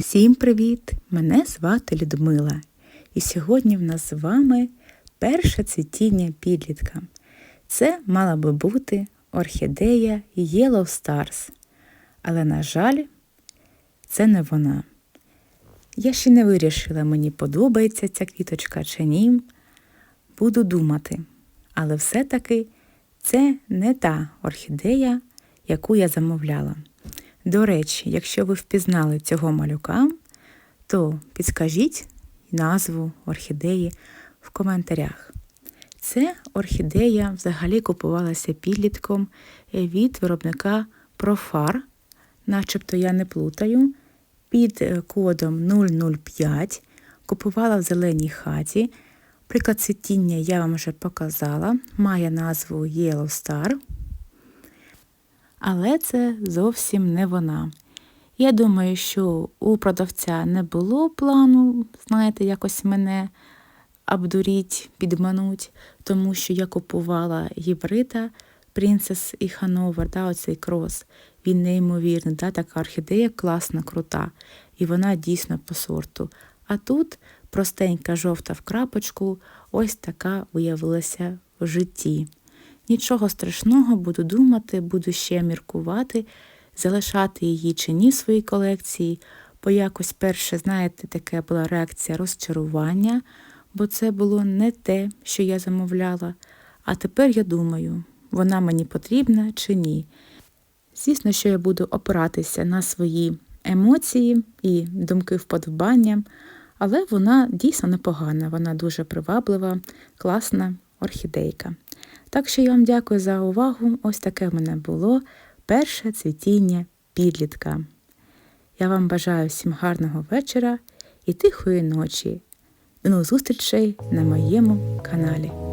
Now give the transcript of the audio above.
Всім привіт! Мене звати Людмила. І сьогодні в нас з вами перше цвітіння підлітка. Це мала би бути орхідея Yellow Stars. Але, на жаль, це не вона. Я ще не вирішила, мені подобається ця квіточка чи ні. Буду думати. Але все-таки це не та орхідея, яку я замовляла. До речі, якщо ви впізнали цього малюка, то підскажіть назву орхідеї в коментарях. Це орхідея взагалі купувалася підлітком від виробника Profar, начебто я не плутаю, під кодом 005. Купувала в зеленій хаті. Приклад цвітіння я вам вже показала. Має назву Yellow Star. Але це зовсім не вона. Я думаю, що у продавця не було плану, знаєте, якось мене обдуріть, підмануть, тому що я купувала гібрида Принцес і Хановер, да, оцей крос. Він неймовірний, да, така орхідея класна, крута. І вона дійсно по сорту. А тут простенька жовта в крапочку, ось така виявилася в житті. Нічого страшного, буду думати, буду ще міркувати, залишати її чи ні в своїй колекції, бо якось перше, знаєте, така була реакція розчарування, бо це було не те, що я замовляла. А тепер я думаю, вона мені потрібна чи ні. Звісно, що я буду опиратися на свої емоції і думки вподобання, але вона дійсно непогана, вона дуже приваблива, класна орхідейка. Так що я вам дякую за увагу. Ось таке в мене було перше цвітіння підлітка. Я вам бажаю всім гарного вечора і тихої ночі. До нових зустрічей на моєму каналі.